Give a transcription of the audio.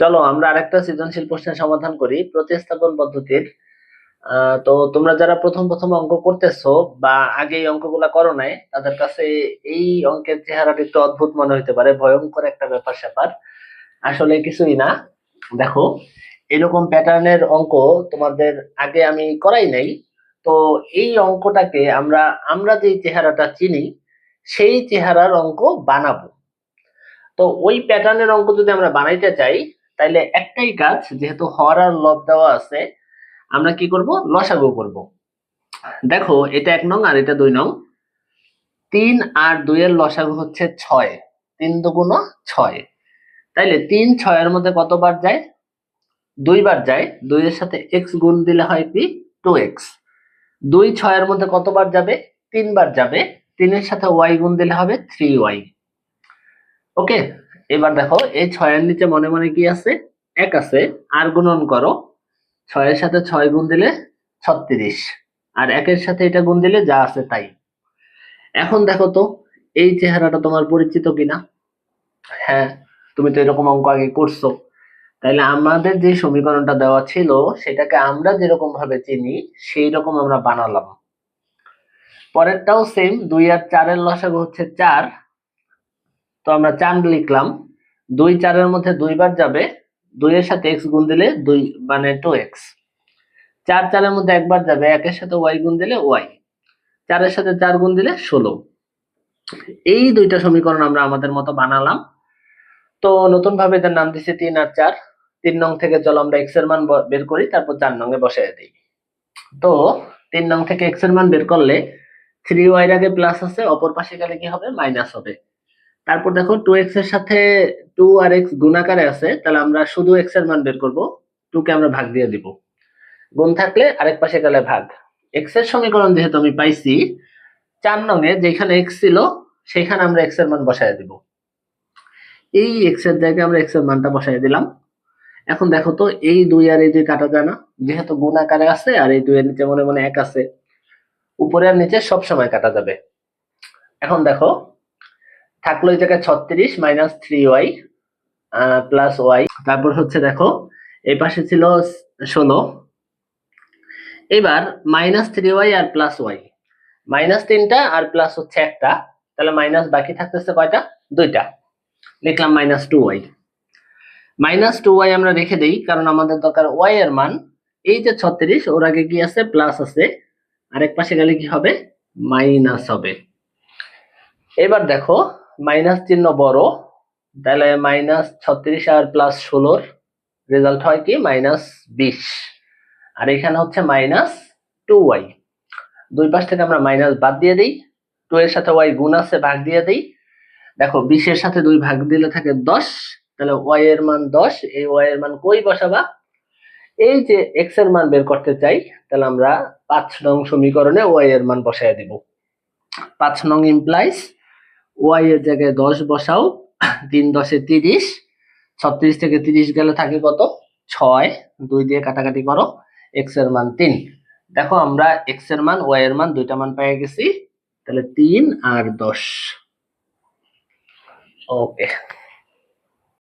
চলো, আমরা আরেকটা সৃজনশীল প্রশ্নের সমাধান করি। প্রতিস্থাপন পদ্ধতির তো তোমরা যারা প্রথম প্রথম অঙ্ক করতেছো বা আগে এই অঙ্কগুলা করো নাই, তাদের কাছে এই অঙ্কের চেহারাটা একটু অদ্ভুত মনে হতে পারে, ভয়ঙ্কর একটা ব্যাপার স্যাপার। আসলে কিছুই না। দেখো, এরকম প্যাটার্নের অঙ্ক তোমাদের আগে আমি করাই নাই। তো এই অঙ্কটাকে আমরা আমরা যে চেহারাটা চিনি, সেই চেহারার অঙ্ক বানাবো। তো ওই প্যাটার্নের অঙ্ক যদি আমরা বানাইতে চাই তাইলে একটাই কাজ যেহেতু হর আর লব দেওয়া আছে, আমরা কি করব? লসাগু করব। দেখো, এটা এক নং আর এটা দুই নং। তিন আর দুইয়ের লসাগু হচ্ছে ছয়। তিন দুগুণ ছয়। তাইলে তিন ছয়ের মধ্যে কতবার যায়? দুইবার যায়। দুইয়ের সাথে এক্স গুণ দিলে হয় কি? টু এক্স দুই ছয়ের মধ্যে কতবার যাবে? তিনবার যাবে। তিনের সাথে ওয়াই গুণ দিলে হবে থ্রি ওয়াই ওকে? এবার দেখো, এই ছয়ের নিচে মনে মনে কি আছে? এক আছে। আর গুণন করো। ছয়ের সাথে ছয় গুণ দিলে ছত্রিশ। আর একের সাথে এটা গুণ দিলে যা আছে তাই। এখন দেখো তো, এই চেহারাটা তোমার পরিচিত কিনা? হ্যাঁ তুমি তো এরকম অঙ্ক আগে করছ। তাইলে আমাদের যে সমীকরণটা দেওয়া ছিল, সেটাকে আমরা যেরকম ভাবে চিনি সেই রকম আমরা বানালাম। পরেরটাও সেম দুই আর চারের লসাগু হচ্ছে চার। তো আমরা চার লিখলাম। দুই চারের মধ্যে দুইবার যাবে। দুইয়ের সাথে এক্স গুণ দিলে দুই মানে টু এক্স চার চারের মধ্যে একবার যাবে, একের সাথে ওয়াই গুণ দিলে ওয়াই চারের সাথে চার গুণ দিলে ষোলো। এই দুইটা সমীকরণ আমরা আমাদের মতো বানালাম। তো নতুন ভাবে এদের নাম দিছি তিন আর চার। তিন নং থেকে চলো আমরা এক্সের মান বের করি, তারপর চার নং এ বসাই দিই। তো তিন নং থেকে এক্সের মান বের করলে থ্রি ওয়াই আগে প্লাস আছে, অপর পাশে গেলে কি হবে? মাইনাস হবে। তারপর দেখো টু এক্সের সাথে টু আর এক্স গুণাকারে আছে, তাহলে আমরা শুধু এক্সের মান বের করব টু কে আমরা ভাগ দিয়ে দিব। গুণ থাকলে আরেক পাশে গেলে ভাগ। এক্সের সমীকরণ যেহেতু আমি পাইছি, চার নং এ যেখানে এক্স ছিল, সেখানে আমরা এক্সের মান বসায় দিব। এই এক্সের জায়গায় আমরা এক্সের মানটা বসাই দিলাম। এখন দেখো তো, এই দুই আর এই দুই কাটা যায় না। যেহেতু গুণ আকারে আছে আর এই দুই এর নিচে মনে মনে এক আছে। উপরে আর নিচে সব সময় কাটা যাবে। এখন দেখো থাকল এই ছত্রিশ minus three Y plus Y তারপর হচ্ছে দেখো, এই পাশে ছিল ষোলো। এবার মাইনাস থ্রি ওয়াই আর প্লাস ওয়াই মাইনাস তিনটা আর প্লাস হচ্ছে একটা। তাহলে মাইনাস বাকি থাকতেছে কয়টা? দুইটা। লিখলাম minus two Y minus two Y আমরা রেখে দিই, কারণ আমাদের দরকার ওয়াই এর মান। এই যে ছত্রিশ, ওর আগে কি আছে? প্লাস আছে। আরেক পাশে গেলে কি হবে? মাইনাস হবে। এবার দেখো মাইনাস চিহ্ন বড়, তাহলে মাইনাস ছত্রিশ আর প্লাস ষোলোর রেজাল্ট হয় কি? মাইনাস বিশ। আর এখানে হচ্ছে মাইনাস টু ওয়াই দুই পাশ থেকে আমরা মাইনাস বাদ দিয়ে দিই। টু এর সাথে ওয়াই গুণ আছে, ভাগ দিয়ে দিই। দেখো, বিশের সাথে দুই ভাগ দিলে থাকে দশ। তাহলে ওয়াই এর মান দশ, এই ওয়াই এর মান কই বসাবা? এই যে এক্সের মান বের করতে চাই, তাহলে আমরা পাঁচ নং সমীকরণে ওয়াই এর মান বসায় দিব। পাঁচ নং ইমপ্লাইজ ওয়াই এর জায়গায় দশ বসাও তিন দশে তিরিশ, ছত্রিশ থেকে তিরিশ গেলে থাকে কত? ছয়, দুই দিয়ে কাটাকাটি করো এক্সের মান তিন। দেখো আমরা এক্সের মান ওয়াই এর মান, দুইটা মান পেয়ে গেছি, তাহলে তিন আর দশ। ওকে